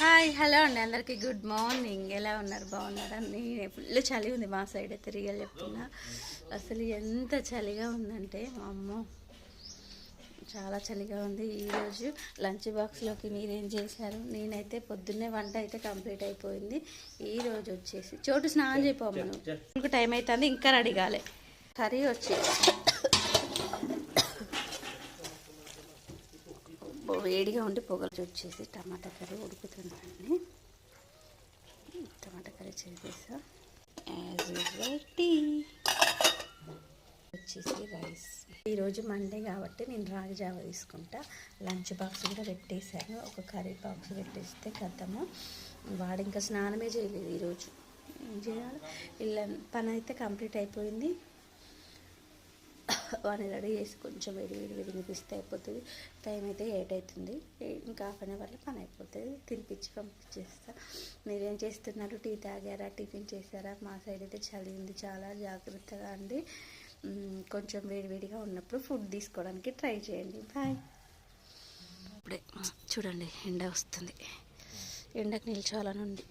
Hi hello అండి. అందరికీ good morning. ఎలా ఉన్నారు? బాగున్నారా? నేను ఫుల్ చలి ఉంది మా సైడ్ అయితే రియల్ చెప్తున్నా. అసలు ఎంత చలిగా ఉందంటే మా అమ్మ. చాలా చలిగా ఉంది. ఈరోజు లంచ్ బాక్స్లోకి మీరేం చేశారు? నేనైతే పొద్దున్నే వంట అయితే కంప్లీట్ అయిపోయింది. ఈ రోజు వచ్చేసి చోటు స్నానం చేయపోమను ఇంకా టైం అవుతుంది ఇంకా రెడీ కాలే. కర్రీ వచ్చి వేడిగా ఉండి పొగలు వచ్చేసి టమాటా కర్రీ ఉడుకుతుందండి. టమాటా కర్రీ చేసేసా. యాజ్ యూజువల్ టీ వచ్చేసి రైస్ ఈరోజు మండే కాబట్టి నేను రాగి జావ తీసుకుంటా. లంచ్ బాక్స్ కూడా పెట్టేశాను. ఒక కర్రీ బాక్స్ పెట్టేస్తే కథము. వాడు ఇంకా స్నానమే చేయలేదు ఈరోజు. ఏం చేయాలి? ఇలా పని అయితే కంప్లీట్ అయిపోయింది. వాడిని రెడీ చేసి కొంచెం వేడి వేడి వేడి తినిపిస్తే అయిపోతుంది. టైం అయితే ఎయిట్ అవుతుంది. ఇంకా హాఫ్ అన్ అవర్లో పని అయిపోతుంది. తినిపించి పంపించేస్తా. మీరేం చేస్తున్నారు? టీ తాగారా? టిఫిన్ చేశారా? మా సైడ్ అయితే చలి ఉంది. చాలా జాగ్రత్తగా అండి. కొంచెం వేడి వేడిగా ఉన్నప్పుడు ఫుడ్ తీసుకోవడానికి ట్రై చేయండి. బాయ్. ఇప్పుడే చూడండి ఎండ వస్తుంది. ఎండకు నిల్చోవాలని ఉంది.